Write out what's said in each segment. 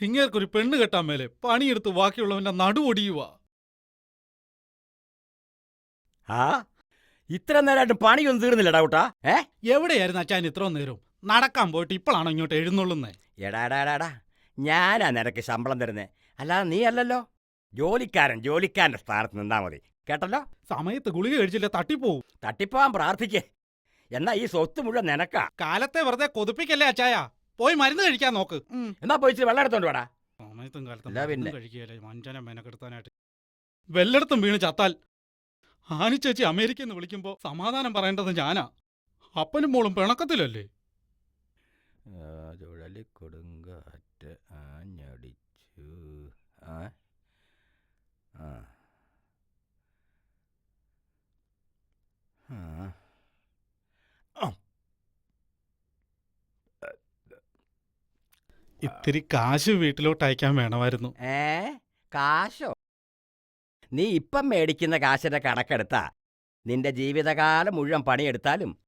ഇങ്ങേർക്കൊരു പെണ്ണ് കെട്ടാൻ മേലെ പണിയെടുത്ത് ബാക്കിയുള്ളവന്റെ നടു ഒടിയുക ആ ഇത്ര നേരമായിട്ട് പണിയൊന്നും തീർന്നില്ലടാ കൂട്ടാ. ഏ? എവിടെയായിരുന്നു അച്ഛൻ ഇത്രയും നേരം? നടക്കാൻ പോയിട്ട് ഇപ്പോഴാണോ ഇങ്ങോട്ട് എഴുന്നള്ളുന്നേ? എടാടാടാടാ എടാ എടാ, എടാ. ഞാനാ നിനക്ക് ശമ്പളം തരുന്നേ. അല്ലാതെ നീ അല്ലല്ലോ. ജോലിക്കാരൻ ജോലിക്കാരന്റെ സ്ഥാനത്ത് നിന്നാ മതി. കേട്ടല്ലോ? സമയത്ത് ഗുളിക കഴിച്ചില്ല തട്ടിപ്പോവും. തട്ടിപ്പോവാൻ പ്രാർത്ഥിക്കേ. എന്നാ ഈ സ്വത്ത് മുഴുവൻ നിനക്കാ. കാലത്തെ വെറുതെ കൊതിപ്പിക്കല്ലേ അച്ചായ പോയി മരുന്ന് കഴിക്കാൻ നോക്ക്. എന്നാ പോയി വെള്ളം എടുത്തോണ്ട് വേടാ. സമയത്തും കാലത്തും കഴിക്കുകയല്ലേ? വഞ്ചന മെനക്കെടുത്താനായിട്ട്. വെല്ലടത്തും വീണ് ചത്താൽ. ആനി ചേച്ചി അമേരിക്ക എന്ന് വിളിക്കുമ്പോ സമാധാനം പറയേണ്ടത് ഞാനാ. അപ്പനും മോളും പിണക്കത്തിലല്ലേ? ചുഴലി കൊടുങ്കാറ്റ് ആഞ്ഞടിച്ചു. ആ ആ. ആ. ഇത്തിരി കാശ് വീട്ടിലോട്ട് അയക്കാൻ വേണമായിരുന്നു. ഏ? കാശോ? നീ ഇപ്പം മേടിക്കുന്ന കാശിന്റെ കണക്കെടുത്താ. നിന്റെ ജീവിതകാലം മുഴുവൻ പണിയെടുത്താലും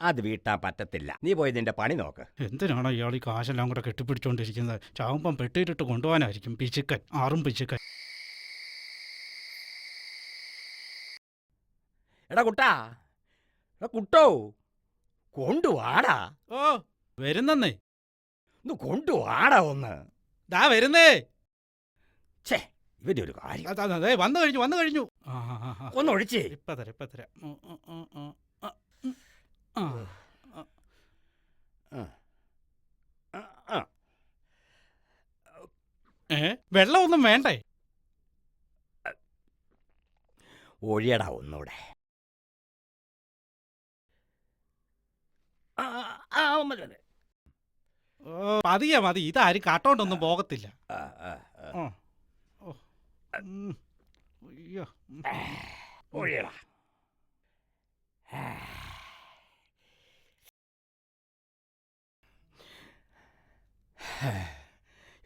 അത് വീട്ടാൻ പറ്റത്തില്ല. നീ പോയി നിന്റെ പണി നോക്ക്. എന്തിനാണോ ഇയാൾ ഈ കാശെല്ലാം കൂടെ കെട്ടിപ്പിടിച്ചോണ്ടിരിക്കുന്നത്? ചാവുമ്പം പെട്ടിയിട്ടിട്ട് കൊണ്ടുപോകാനായിരിക്കും. പിശുക്കൻ ആറും പിശുക്കൻ. എടാ കുട്ടാ എടാ കുട്ടോ കൊണ്ടുവാടാ. ഓ വരുന്നേ ഒന്ന് കൊണ്ടുവാടാ ഒന്ന് ദാ വരുന്നേ ഛേ ഇവന്റെ ഒരു കാര്യം അതാ, അതാ, ദേ, വന്നു കഴിഞ്ഞു വന്നു കഴിഞ്ഞു ആ, ആ, ആ, ആ. ഒന്ന് ഒഴിച്ചേ ഇപ്പൊ തരാം ഇപ്പൊ തരാം ഉം, ഉം, ഉം, ഉം. ആ, ഉം. ആ. ആ. ആ, ആ. ഏ വെള്ളമൊന്നും വേണ്ടേ ഒഴിയടാ ഒന്നൂടെ ആ, ആ, മതി, മതി. മതിയാ മതി. ഇതാരും കാട്ടോണ്ടൊന്നും പോകത്തില്ല. അയ്യോ. ഒഴിയടാ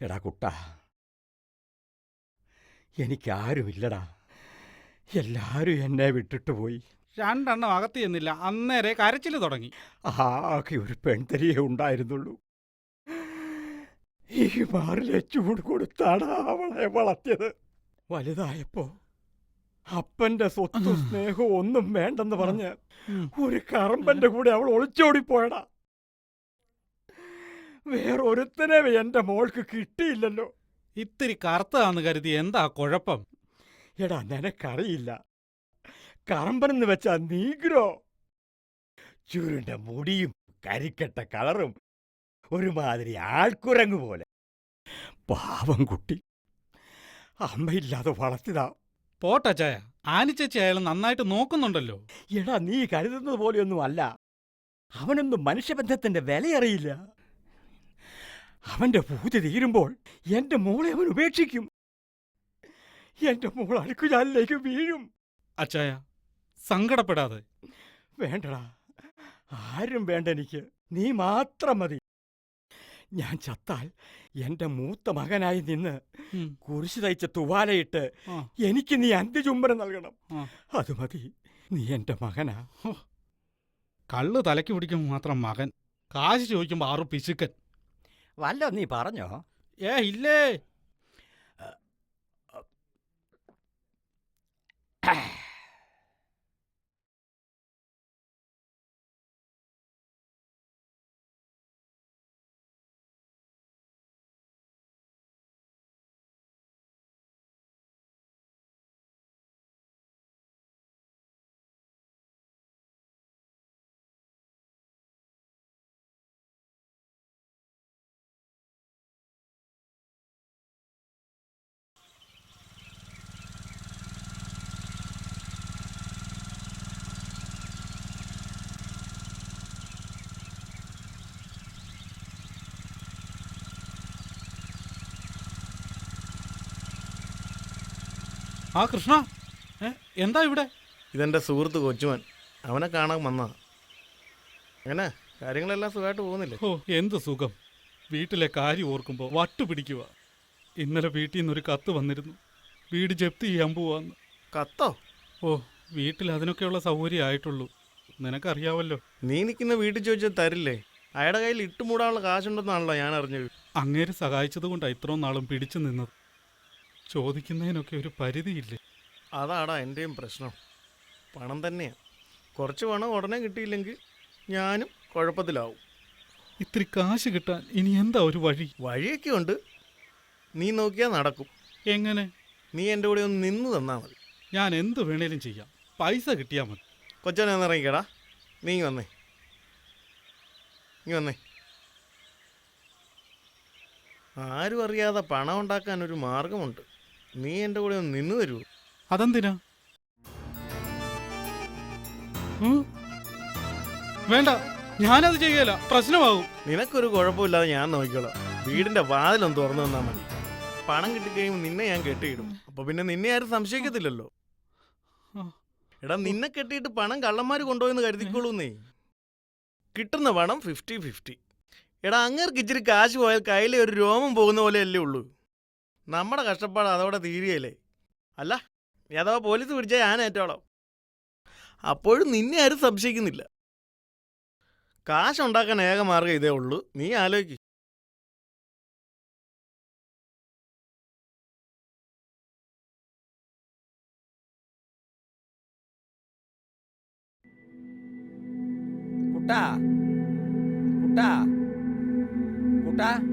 എടാ കുട്ട. എനിക്കാരുമില്ലടാ. എല്ലാരും എന്നെ വിട്ടിട്ട് പോയി. രണ്ടെണ്ണം അകത്ത് ചെന്നില്ല. അന്നേരെ കരച്ചിൽ തുടങ്ങി. ആകെ ഒരു പെൺതരിയേ ഉണ്ടായിരുന്നുള്ളൂ. ഈ മാറിലെ ചൂട് കൊടുത്താണ് അവളെ വളർത്തിയത്. വലുതായപ്പോ അപ്പന്റെ സ്വത്തും സ്നേഹവും ഒന്നും വേണ്ടെന്ന് പറഞ്ഞ് ഒരു കറമ്പന്റെ കൂടെ അവൾ ഒളിച്ചോടി ഒളിച്ചോടിപ്പോയടാ. വേറൊരുത്തനെ എന്റെ മോൾക്ക് കിട്ടിയില്ലല്ലോ. ഇത്തിരി കറുത്തതാന്ന് കരുതി എന്താ കുഴപ്പം? എടാ നിനക്കറിയില്ല. കറമ്പനെന്ന് വെച്ചാ നീഗ്രോ. ചുരുണ്ട മുടിയും കരിക്കട്ട കളറും ഒരുമാതിരി ആൾക്കുരങ്ങ് പോലെ. പാവം കുട്ടി. അമ്മയില്ലാതെ വളർത്തിയതാ. പോട്ടച്ചായ ആനിച്ചേച്ചി അയാൾ നന്നായിട്ട് നോക്കുന്നുണ്ടല്ലോ. എടാ നീ കരുതുന്നത് പോലെയൊന്നും അല്ല. അവനൊന്നും മനുഷ്യബന്ധത്തിന്റെ വിലയറിയില്ല. അവന്റെ പൂജ തീരുമ്പോൾ എന്റെ മോളെ അവൻ ഉപേക്ഷിക്കും. എന്റെ മോൾ അഴുക്കുചാലിലേക്ക് വീഴും. അച്ചായ സങ്കടപ്പെടാതെ. വേണ്ടടാ. ആരും വേണ്ട എനിക്ക്. നീ മാത്രം മതി. ഞാൻ ചത്താൽ എന്റെ മൂത്ത മകനായി നിന്ന്. കുരിശ് തയ്ച്ച തുവാലയിട്ട് എനിക്ക് നീ അന്ത്യചുംബനം നൽകണം. അത് മതി. നീ എന്റെ മകനാ. കള്ള് തലയ്ക്ക് പിടിക്കും മാത്രം മകൻ. കാശ് ചോദിക്കുമ്പോൾ ആറു പിശുക്കൻ. വല്ല നീ പറഞ്ഞോ? ഏ ഇല്ലേ? ആ കൃഷ്ണ. എന്താ ഇവിടെ? ഇതെന്റെ സുഹൃത്ത് കൊച്ചുമൻ. അവനെ കാണാൻ വന്നാ. എങ്ങനെ? കാര്യങ്ങളെല്ലാം സുഖമായിട്ട് പോകുന്നില്ല? ഓ എന്ത് സുഖം. വീട്ടിലെ കാര്യം ഓർക്കുമ്പോൾ വട്ടു പിടിക്കുക ഇന്നലെ വീട്ടിൽ നിന്നൊരു കത്ത് വന്നിരുന്നു. വീട് ജപ്തി ചെയ്യാൻ പോവാന്ന്. കത്തോ? ഓ വീട്ടിൽ അതിനൊക്കെയുള്ള സൗകര്യം ആയിട്ടുള്ളൂ. നിനക്കറിയാവല്ലോ. നീ നിൽക്കുന്ന വീട്ടിൽ ചോദിച്ചാൽ തരില്ലേ? അയാളുടെ കയ്യിൽ ഇട്ടുമൂടാനുള്ള കാശുണ്ടെന്നാണല്ലോ ഞാൻ അറിഞ്ഞത്. അങ്ങേര് സഹായിച്ചത് കൊണ്ടാണ് ഇത്രയും നാളും പിടിച്ചു നിന്നത്. ചോദിക്കുന്നതിനൊക്കെ ഒരു പരിധിയില്ലേ? അതാടാ എന്റെയും പ്രശ്നം. പണം തന്നെയാണ് കുറച്ച് പണം ഉടനെ കിട്ടിയില്ലെങ്കിൽ ഞാനും കുഴപ്പത്തിലാവും. ഇത്തിരി കാശ് കിട്ടാൻ ഇനി എന്താ ഒരു വഴി? വഴിയൊക്കെ ഉണ്ട്. നീ നോക്കിയാൽ നടക്കും. എങ്ങനെ? നീ എന്റെ കൂടെ ഒന്ന് നിന്ന് തന്നാൽ മതി. ഞാൻ എന്ത് വേണേലും ചെയ്യാം. പൈസ കിട്ടിയാൽ മതി. കൊച്ചനെ ഒന്ന് ഇറങ്ങിക്കടാ. നീ ഇങ്ങ് വന്നേ. നീ വന്നേ. ആരും അറിയാതെ പണം ഉണ്ടാക്കാൻ ഒരു മാർഗമുണ്ട്. നീ എന്റെ കൂടെ ഒന്ന് നിന്ന് തരൂ. അതെന്തിനാ? ഉം? വേണ്ട ഞാനത് ചെയ്യല പ്രശ്നമാകും. നിനക്കൊരു കുഴപ്പമില്ലാതെ ഞാൻ നോക്കിക്കോളാം. വീടിന്റെ വാതിലൊന്ന് തുറന്നു തന്നാ മതി. പണം കിട്ടിക്കഴിയുമ്പോൾ നിന്നെ ഞാൻ കെട്ടിയിടും. അപ്പൊ പിന്നെ നിന്നെ ആരും സംശയിക്കത്തില്ലല്ലോ. ആ. എടാ നിന്നെ കെട്ടിയിട്ട് പണം കള്ളന്മാർ കൊണ്ടുപോയെന്ന് കരുതിക്കോളൂന്നേ. കിട്ടുന്ന പണം ഫിഫ്റ്റി ഫിഫ്റ്റി എടാ അങ്ങേർക്ക് ഇച്ചിരി കാശ് പോയാൽ കയ്യിലെ ഒരു രോമം പോകുന്ന പോലെയല്ലേ ഉള്ളൂ. നമ്മുടെ കഷ്ടപ്പാട് അതോടെ തീരുകയല്ലേ? അല്ല അഥവാ പോലീസ് പിടിച്ചാൽ ഞാൻ ഏറ്റോളാം. അപ്പോഴും നിന്നെ ആരും സംശയിക്കുന്നില്ല. കാശുണ്ടാക്കാൻ ഏക മാർഗം ഇതേ ഉള്ളൂ. നീ ആലോചിക്ക് കുട്ടാ കുട്ടാ കുട്ടാ.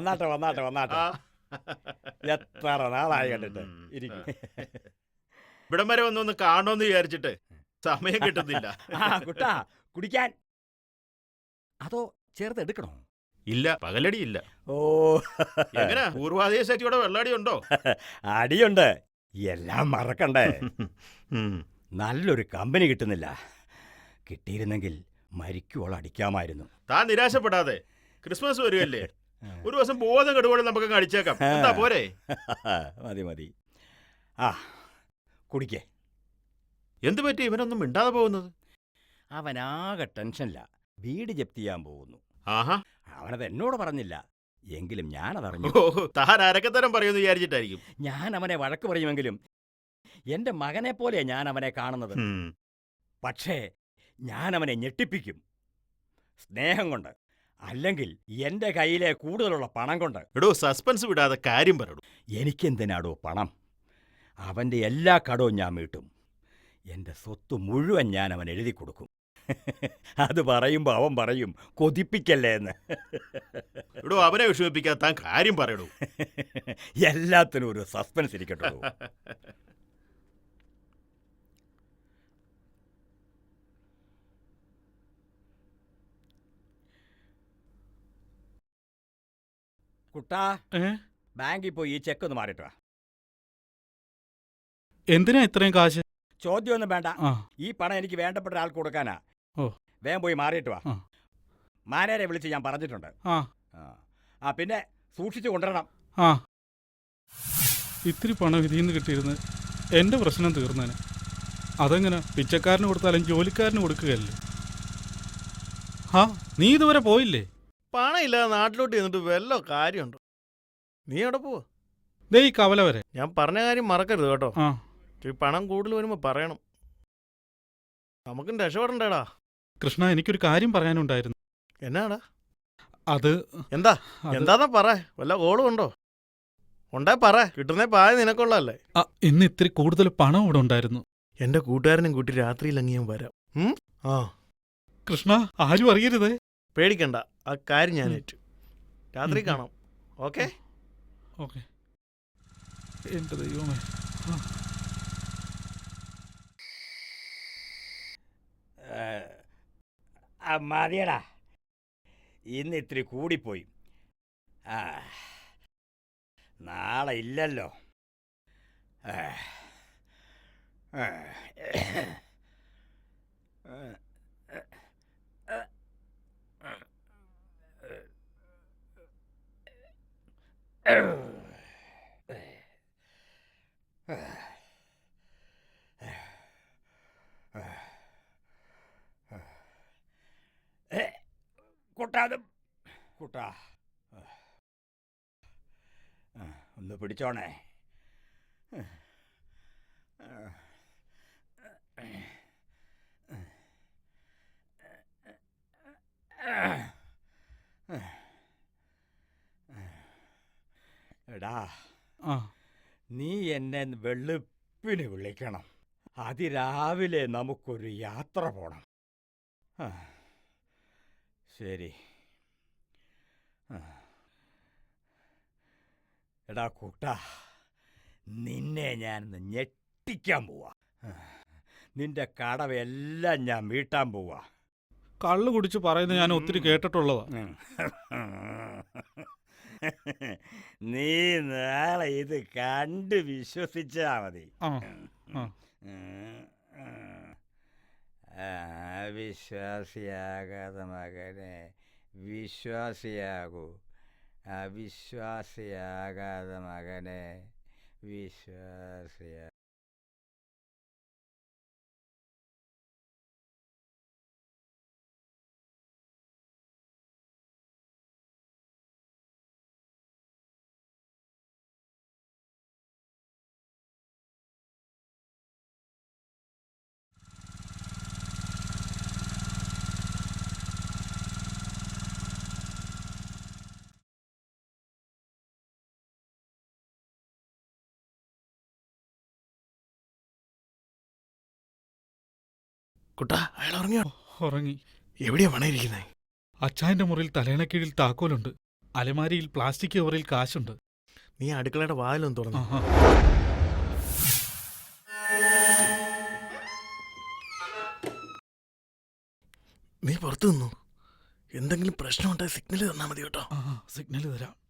വന്നാട്ടെ വന്നാട്ടെ വന്നാട്ടെ. എത്ര നാളായി കണ്ടിട്ട് ഇരിക്കും. ഇവിടം വരെ വന്നൊന്ന് കാണണമെന്ന് വിചാരിച്ചിട്ട് സമയം കിട്ടുന്നില്ല. ആ കുട്ടാ കുടിക്കാൻ. അതോ ചേർത്ത് എടുക്കണോ? ഇല്ല പകലടി ഇല്ല. ഓ. എങ്ങനെ? പൂർവാധിക ശക്തിയോടെ വെള്ളാടി ഉണ്ടോ? അടിയുണ്ട്. എല്ലാം മറക്കണ്ടേ. നല്ലൊരു കമ്പനി കിട്ടുന്നില്ല. കിട്ടിയിരുന്നെങ്കിൽ മരിക്കുവോളം അടിക്കാമായിരുന്നു. താൻ നിരാശപ്പെടാതെ. ക്രിസ്മസ് വരികയല്ലേ ഒരു ദിവസം ബോധം കെടുപോലെ നമുക്ക് അടിച്ചേക്കാം. എന്താ പോരെ? മതി മതി. ആ കുടിക്കേ. എന്ത് പറ്റി? ഇവനൊന്നും മിണ്ടാതെ പോകുന്നത്? അവനാകെ ടെൻഷനില്ല വീട് ജപ്തി ചെയ്യാൻ പോകുന്നു. ആഹാ. അവനത് എന്നോട് പറഞ്ഞില്ല. എങ്കിലും ഞാനതറിഞ്ഞു. താൻ അരക്കത്തരം പറയുമെന്ന് വിചാരിച്ചിട്ടായിരിക്കും. ഞാൻ അവനെ വഴക്ക് പറയുമെങ്കിലും എന്റെ മകനെ പോലെയാ ഞാൻ അവനെ കാണുന്നത്. പക്ഷേ ഞാൻ അവനെ ഞെട്ടിപ്പിക്കും. സ്നേഹം കൊണ്ട്. അല്ലെങ്കിൽ എന്റെ കയ്യിലെ കൂടുതലുള്ള പണം കൊണ്ട്. എടോ സസ്പെൻസ് വിടാതെ കാര്യം പറയൂ എനിക്കെന്തിനാടോ പണം? അവന്റെ എല്ലാ കടവും ഞാൻ വീട്ടും. എന്റെ സ്വത്ത് മുഴുവൻ ഞാൻ അവൻ എഴുതി കൊടുക്കും. അത് പറയുമ്പോൾ അവൻ പറയും കൊതിപ്പിക്കല്ലേ എന്ന്. എടോ അവനെ വിഷമിപ്പിക്കാൻ താൻ കാര്യം പറയടൂ. എല്ലാത്തിനും ഒരു സസ്പെൻസ് ഇരിക്കട്ടോ. കുട്ടാ. ബാങ്കിൽ പോയി ഈ ചെക്ക് ഒന്ന് മാറിയിട്ട് വാ. എന്തിനാ ഇത്രയും കാശ്? ചോദ്യമൊന്നും വേണ്ട. ആ. ഈ പണം എനിക്ക് വേണ്ടപ്പെട്ട ആൾക്ക് കൊടുക്കാനാ. ഓ. വേഗം പോയി മാറിയിട്ട് വാ. ആ. മാനേരെ വിളിച്ച് ഞാൻ പറഞ്ഞിട്ടുണ്ട്. ആ. ആ. ആ പിന്നെ സൂക്ഷിച്ചു കൊണ്ടുവരണം. ആ. ഇത്തിരി പണം ഇതിൽ നിന്ന് കിട്ടിയിരുന്ന് എന്റെ പ്രശ്നം തീർന്നേനെ. അതെങ്ങനെ പിച്ചക്കാരന് കൊടുത്താലും ജോലിക്കാരന് കൊടുക്കുകയല്ലേ? ഹാ നീ ഇതുവരെ പോയില്ലേ? പണം ഇല്ലാതെ നാട്ടിലോട്ട് ചെന്നിട്ട് വല്ല കാര്യമുണ്ടോ? നീ എവിടെ പോവാ? ദേ ഈ കവല വരെ. ഞാൻ പറഞ്ഞ കാര്യം മറക്കരുത് കേട്ടോ. ആ. പണം കൂടുതൽ വരുമ്പോ പറയണം. നമുക്കും രക്ഷപ്പെടണ്ടേടാ. കൃഷ്ണ എനിക്കൊരു കാര്യം പറയാനുണ്ടായിരുന്നു. എന്നാടാ? അത് എന്താ? അത് എന്താന്നാ പറ. വല്ല ഗോളും ഉണ്ടോ? ഉണ്ടേ പറ. കിട്ടുന്നേ പായ നിനക്കുള്ളതല്ലേ. ആ, ഇന്ന് ഇത്തിരി കൂടുതൽ പണം ഇവിടെ ഉണ്ടായിരുന്നു. എന്റെ കൂട്ടുകാരനും കൂട്ടി രാത്രിയിൽ അങ്ങ് ഞാൻ വരാം. ഉം? ആ. കൃഷ്ണ ആരും അറിയരുതേ. പേടിക്കണ്ട. ആ കാര്യം ഞാൻ ഏറ്റു. രാത്രി കാണാം. ഓക്കെ? ഓക്കെ. എന്റെ ദൈവമേ. ആ. ആ മതിയടാ. ഇന്ന് ഇത്തിരി കൂടിപ്പോയി. ആ നാളെ ഇല്ലല്ലോ. ഏ, കുട്ടാതും. കൂട്ടാ. ഒന്ന് പിടിച്ചോണേ. എടാ ആ. നീ എന്നെ വെളുപ്പിന് വിളിക്കണം. അതിരാവിലെ നമുക്കൊരു യാത്ര പോണം. ആ, ശരി. ആ. എടാ കൂട്ട നിന്നെ ഞാൻ ഞെട്ടിക്കാൻ പോവാ. ആ, നിന്റെ കടവെല്ലാം ഞാൻ വീട്ടാൻ പോവാ. കള്ളു കുടിച്ച് പറയുന്നത് ഞാൻ ഒത്തിരി കേട്ടിട്ടുള്ളതാ. ഉം. നീ നാളെ ഇത് കണ്ട് വിശ്വസിച്ചാ മതി. അവിശ്വാസിയാകാതെ മകനെ വിശ്വാസിയാകൂ. അവിശ്വാസിയാകാതെ മകനെ വിശ്വാസിയാ കുട്ടാ അയാൾ ഉറങ്ങിയോ? ഉറങ്ങി. എവിടെയാ വണയിരിക്കുന്നേ അച്ഛാന്റെ അച്ചായന്റെ മുറിയിൽ തലേണക്കീഴിൽ താക്കോലുണ്ട്. അലമാരിയിൽ പ്ലാസ്റ്റിക് കവറിൽ കാശുണ്ട്. നീ അടുക്കളയുടെ വാതിലൊന്ന് തുറന്നു. ആഹാ. നീ പുറത്തു നിന്നു? എന്തെങ്കിലും പ്രശ്നമുണ്ടായ സിഗ്നൽ തന്നാ മതി കേട്ടോ. ആ സിഗ്നൽ തരാം.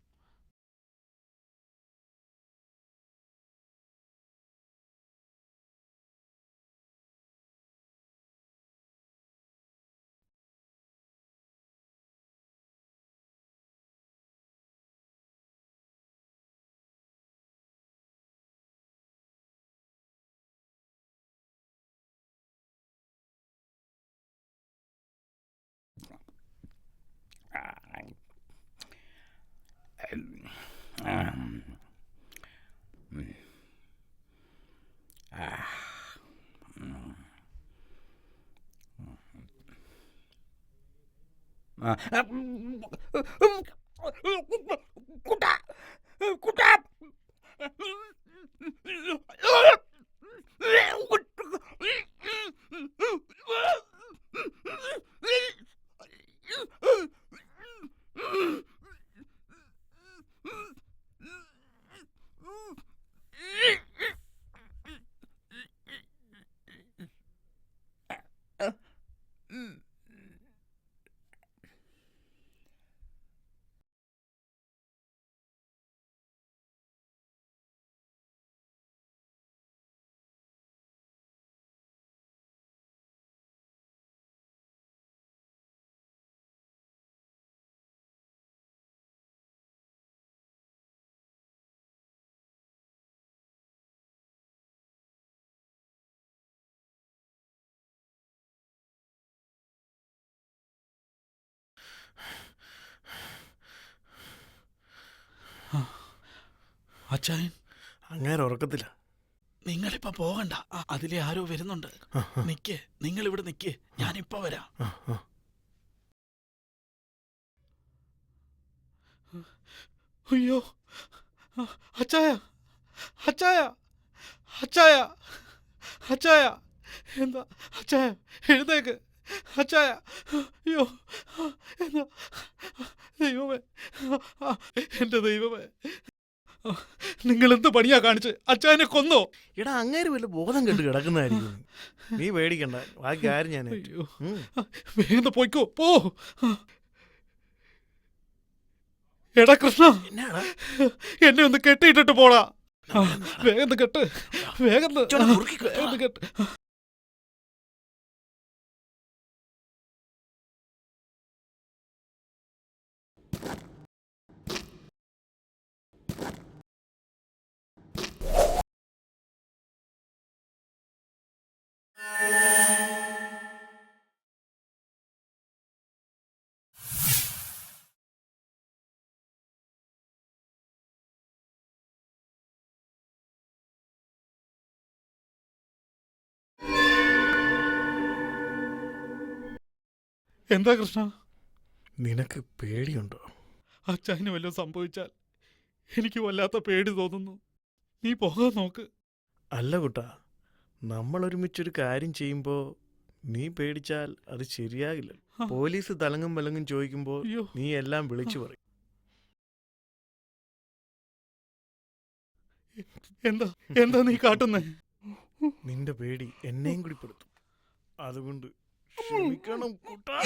കുട്ടാ കുട്ടാ അച്ചായൻ. അങ്ങേരെ ഉറക്കത്തില്ല നിങ്ങളിപ്പോ പോകണ്ട. അതിലെ ആരോ വരുന്നുണ്ട്. നിക്ക്. നിങ്ങൾ ഇവിടെ നിക്ക്. ഞാനിപ്പോ വരാം. അയ്യോ. അച്ചായ. അച്ചായ. അച്ചായ. അച്ചായ. എന്താ? അച്ചായ എഴുന്നേക്ക്. അച്ചായ അയ്യോ എന്നാ ദൈവമേ ആ, എന്റെ ദൈവമേ. നിങ്ങൾ എന്ത് പണിയാ കാണിച്ച്? അച്ചായനെ കൊന്നോ? എടാ അങ്ങേര് വല്ല ബോധം കെട്ട് കിടക്കുന്നതായിരിക്കും. നീ പേടിക്കണ്ട ബാക്കി ആരും ഞാൻ. അയ്യോ. വേഗം പോയിക്കോ പോ. എടാ കൃഷ്ണ. എന്നാടാ? എന്നെ ഒന്ന് കെട്ടിയിട്ടിട്ട് പോടാ. വേഗം കെട്ട് വേഗം. വേഗം കെട്ട്. എന്താ കൃഷ്ണ? നിനക്ക് പേടിയുണ്ടോ? അച്ചായന് വല്ലതും സംഭവിച്ചാൽ എനിക്ക് വല്ലാത്ത പേടി തോന്നുന്നു. നീ പോകാൻ നോക്ക്. അല്ല കുട്ടാ നമ്മൾ ഒരുമിച്ചൊരു കാര്യം ചെയ്യുമ്പോൾ നീ പേടിച്ചാൽ അത് ശരിയാകില്ല. പോലീസ് തലങ്ങും വലങ്ങും ചോദിക്കുമ്പോൾ നീ എല്ലാം വിളിച്ചു പറയും. എന്താ? എന്താ നീ കാട്ടുന്നേ? നിന്റെ പേടി എന്നെയും കൂടി പെടുത്തു അതുകൊണ്ട് ക്ഷമിക്കണം കൂട്ടാ.